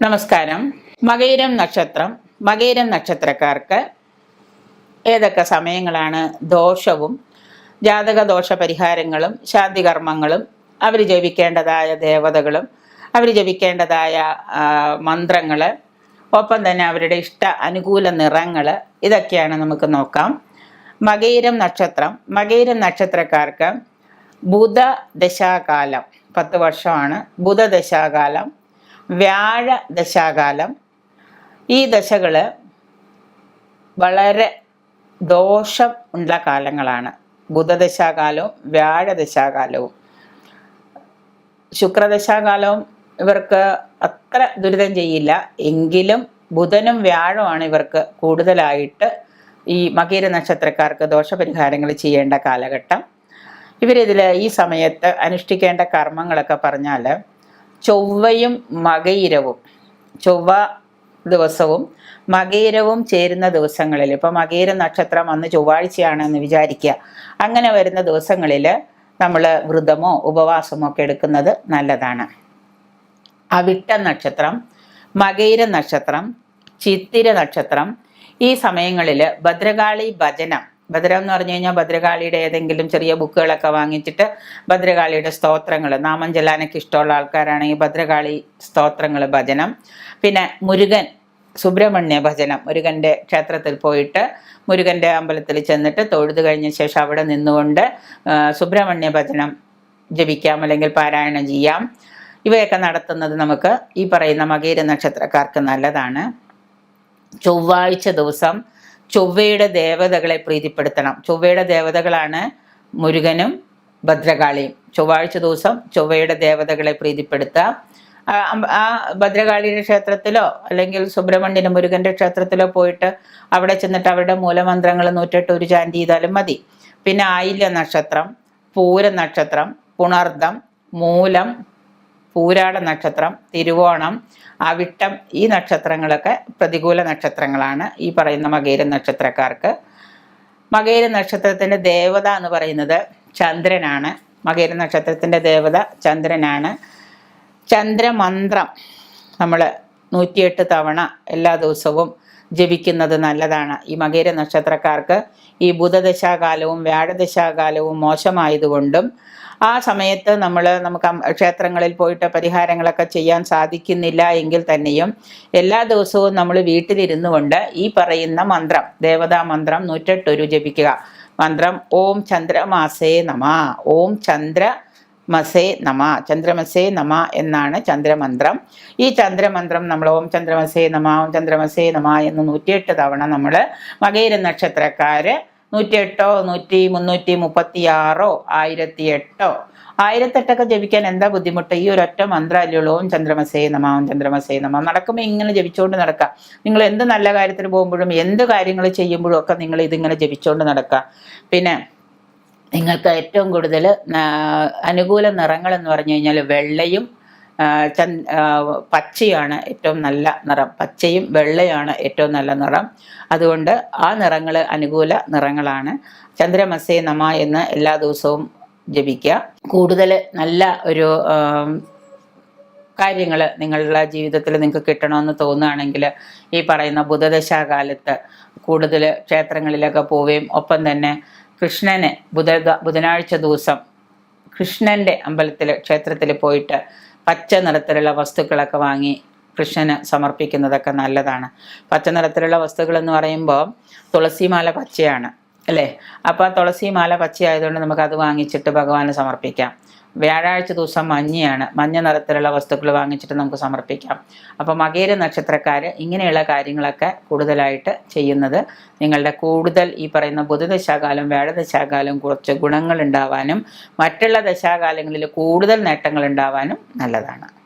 നമസ്കാരം. മകയിരം നക്ഷത്രം മകയിരം നക്ഷത്രക്കാർക്ക് ഏതൊക്കെ സമയങ്ങളാണ് ദോഷവും ജാതക ദോഷ പരിഹാരങ്ങളും ശാന്തി കർമ്മങ്ങളും അവർ ജപിക്കേണ്ടതായ ദേവതകളും അവർ ജപിക്കേണ്ടതായ മന്ത്രങ്ങൾ ഒപ്പം തന്നെ അവരുടെ ഇഷ്ട അനുകൂല നിറങ്ങൾ ഇതൊക്കെയാണ് നമുക്ക് നോക്കാം. മകയിരം നക്ഷത്രം മകയിരം നക്ഷത്രക്കാർക്ക് ബുധ ദശാകാലം പത്ത് വർഷമാണ് ബുധ ദശാകാലം വ്യാഴ ദശാകാലം. ഈ ദശകൾ വളരെ ദോഷം ഉള്ള കാലങ്ങളാണ്. ബുധദശാകാലവും വ്യാഴദശാകാലവും ശുക്രദശാകാലവും ഇവർക്ക് അത്ര ദുരിതം ചെയ്യില്ല. എങ്കിലും ബുധനും വ്യാഴമാണ് ഇവർക്ക് കൂടുതലായിട്ട് ഈ മകീര നക്ഷത്രക്കാർക്ക് ദോഷപരിഹാരങ്ങൾ ചെയ്യേണ്ട കാലഘട്ടം. ഇവരിതിൽ ഈ സമയത്ത് അനുഷ്ഠിക്കേണ്ട കർമ്മങ്ങളൊക്കെ പറഞ്ഞാൽ ചൊവ്വയും മകയിരവും. ചൊവ്വ ദിവസവും മകയിരവും ചേരുന്ന ദിവസങ്ങളിൽ ഇപ്പോൾ മകയിര നക്ഷത്രം അന്ന് ചൊവ്വാഴ്ചയാണെന്ന് വിചാരിക്കുക. അങ്ങനെ വരുന്ന ദിവസങ്ങളിൽ നമ്മൾ വ്രതമോ ഉപവാസമോ ഒക്കെ എടുക്കുന്നത് നല്ലതാണ്. അവിട്ട നക്ഷത്രം മകയിര നക്ഷത്രം ചിത്തിര നക്ഷത്രം ഈ സമയങ്ങളിൽ ഭദ്രകാളി ഭജനം ഭദ്രം എന്ന് പറഞ്ഞു കഴിഞ്ഞാൽ ഭദ്രകാളിയുടെ ഏതെങ്കിലും ചെറിയ ബുക്കുകളൊക്കെ വാങ്ങിച്ചിട്ട് ഭദ്രകാളിയുടെ സ്തോത്രങ്ങൾ നാമം ചെല്ലാനൊക്കെ ഇഷ്ടമുള്ള ആൾക്കാരാണെങ്കിൽ ഭദ്രകാളി സ്തോത്രങ്ങൾ ഭജനം. പിന്നെ മുരുകൻ സുബ്രഹ്മണ്യ ഭജനം. മുരുകന്റെ ക്ഷേത്രത്തിൽ പോയിട്ട് മുരുകന്റെ അമ്പലത്തിൽ ചെന്നിട്ട് തൊഴുതു കഴിഞ്ഞ ശേഷം അവിടെ നിന്നുകൊണ്ട് സുബ്രഹ്മണ്യ ഭജനം ജപിക്കാം അല്ലെങ്കിൽ പാരായണം ചെയ്യാം. ഇവയൊക്കെ നടത്തുന്നത് നമുക്ക് ഈ പറയുന്ന മകീര നക്ഷത്രക്കാർക്ക് നല്ലതാണ്. ചൊവ്വാഴ്ച ദിവസം ചൊവ്വയുടെ ദേവതകളെ പ്രീതിപ്പെടുത്തണം. ചൊവ്വയുടെ ദേവതകളാണ് മുരുകനും ഭദ്രകാളിയും. ചൊവ്വാഴ്ച ദിവസം ചൊവ്വയുടെ ദേവതകളെ പ്രീതിപ്പെടുത്തുക ആ ഭദ്രകാളിയുടെ ക്ഷേത്രത്തിലോ അല്ലെങ്കിൽ സുബ്രഹ്മണ്യൻ മുരുകന്റെ ക്ഷേത്രത്തിലോ പോയിട്ട് അവിടെ ചെന്നിട്ട് അവരുടെ മൂലമന്ത്രങ്ങൾ നൂറ്റെട്ട് ഒരു ചാൻഡ് ചെയ്താലും മതി. പിന്നെ ആയില്യ നക്ഷത്രം പൂര നക്ഷത്രം പുണർദം മൂലം പൂരാട നക്ഷത്രം തിരുവോണം അവിട്ടം ഈ നക്ഷത്രങ്ങളൊക്കെ പ്രതികൂല നക്ഷത്രങ്ങളാണ് ഈ പറയുന്ന മകേര നക്ഷത്രക്കാർക്ക്. മകേര നക്ഷത്രത്തിന്റെ ദേവത എന്ന് പറയുന്നത് ചന്ദ്രനാണ്. മകേര നക്ഷത്രത്തിന്റെ ദേവത ചന്ദ്രനാണ്. ചന്ദ്രമന്ത്രം നമ്മൾ നൂറ്റിയെട്ട് തവണ എല്ലാ ദിവസവും ജപിക്കുന്നത് നല്ലതാണ്. ഈ മകേര നക്ഷത്രക്കാർക്ക് ഈ ബുധദശാകാലവും വ്യാഴദശാകാലവും മോശമായതുകൊണ്ടും ആ സമയത്ത് നമ്മൾ നമുക്ക് ക്ഷേത്രങ്ങളിൽ പോയിട്ട് പരിഹാരങ്ങളൊക്കെ ചെയ്യാൻ സാധിക്കുന്നില്ല എങ്കിൽ തന്നെയും എല്ലാ ദിവസവും നമ്മൾ വീട്ടിലിരുന്നു കൊണ്ട് ഈ പറയുന്ന മന്ത്രം ദേവതാ മന്ത്രം നൂറ്റെട്ടൊരു ജപിക്കുക. മന്ത്രം ഓം ചന്ദ്രമാസേ നമ ഓം ചന്ദ്ര മസേ നമ ചന്ദ്രമസേ നമ എന്നാണ് ചന്ദ്രമന്ത്രം. ഈ ചന്ദ്രമന്ത്രം നമ്മൾ ഓം ചന്ദ്രമസേ നമ ഓം ചന്ദ്രമസേ നമ എന്ന് നൂറ്റിയെട്ട് തവണ നമ്മൾ മകയിര നക്ഷത്രക്കാര് നൂറ്റിയെട്ടോ നൂറ്റി മുന്നൂറ്റി മുപ്പത്തി ആറോ ആയിരത്തി എട്ടോ ആയിരത്തെട്ടൊക്കെ ജപിക്കാൻ എന്താ ബുദ്ധിമുട്ട്? ഈ ഒരൊറ്റ മന്ത്രമല്ലേ ഓം ചന്ദ്രമസേ നമ ഓം ചന്ദ്രമസേ നമ. നടക്കുമ്പോൾ ഇങ്ങനെ ജപിച്ചുകൊണ്ട് നടക്കാം. നിങ്ങൾ എന്ത് നല്ല കാര്യത്തിന് പോകുമ്പോഴും എന്ത് കാര്യങ്ങൾ ചെയ്യുമ്പോഴും ഒക്കെ നിങ്ങൾ ഇതിങ്ങനെ ജപിച്ചുകൊണ്ട് നടക്കാം. പിന്നെ നിങ്ങൾക്ക് ഏറ്റവും കൂടുതൽ അനുകൂല നിറങ്ങൾ എന്ന് പറഞ്ഞു കഴിഞ്ഞാൽ വെള്ളയും പച്ചയാണ് ഏറ്റവും നല്ല നിറം. പച്ചയും വെള്ളയാണ് ഏറ്റവും നല്ല നിറം. അതുകൊണ്ട് ആ നിറങ്ങൾ അനുകൂല നിറങ്ങളാണ്. ചന്ദ്രമസേ നമ എന്ന് എല്ലാ ദിവസവും ജപിക്കുക. കൂടുതൽ നല്ല ഒരു കാര്യങ്ങൾ നിങ്ങളുടെ ജീവിതത്തിൽ നിങ്ങൾക്ക് കിട്ടണമെന്ന് തോന്നുകയാണെങ്കിൽ ഈ പറയുന്ന ബുധദശാകാലത്ത് കൂടുതൽ ക്ഷേത്രങ്ങളിലൊക്കെ പോവുകയും ഒപ്പം തന്നെ കൃഷ്ണനെ ബുധ ബുധനാഴ്ച ദിവസം കൃഷ്ണന്റെ അമ്പലത്തിൽ ക്ഷേത്രത്തിൽ പോയിട്ട് പച്ച നിറത്തിലുള്ള വസ്തുക്കളൊക്കെ വാങ്ങി കൃഷ്ണന് സമർപ്പിക്കുന്നതൊക്കെ നല്ലതാണ്. പച്ച നിറത്തിലുള്ള വസ്തുക്കൾ എന്ന് പറയുമ്പോൾ തുളസിമാല പച്ചയാണ് അല്ലേ? അപ്പോൾ ആ തുളസിമാല പച്ചയായതുകൊണ്ട് നമുക്കത് വാങ്ങിച്ചിട്ട് ഭഗവാന് സമർപ്പിക്കാം. വ്യാഴാഴ്ച ദിവസം മഞ്ഞയാണ്. മഞ്ഞ നിറത്തിലുള്ള വസ്തുക്കൾ വാങ്ങിച്ചിട്ട് നമുക്ക് സമർപ്പിക്കാം. അപ്പോൾ മകേര നക്ഷത്രക്കാർ ഇങ്ങനെയുള്ള കാര്യങ്ങളൊക്കെ കൂടുതലായിട്ട് ചെയ്യുന്നത്. നിങ്ങളുടെ കൂടുതൽ ഈ പറയുന്ന ബുധദശാകാലം വ്യാഴദശാകാലം കുറച്ച് ഗുണങ്ങൾ ഉണ്ടാവാനും മറ്റുള്ള ദശാകാലങ്ങളിൽ കൂടുതൽ നേട്ടങ്ങൾ ഉണ്ടാവാനും നല്ലതാണ്.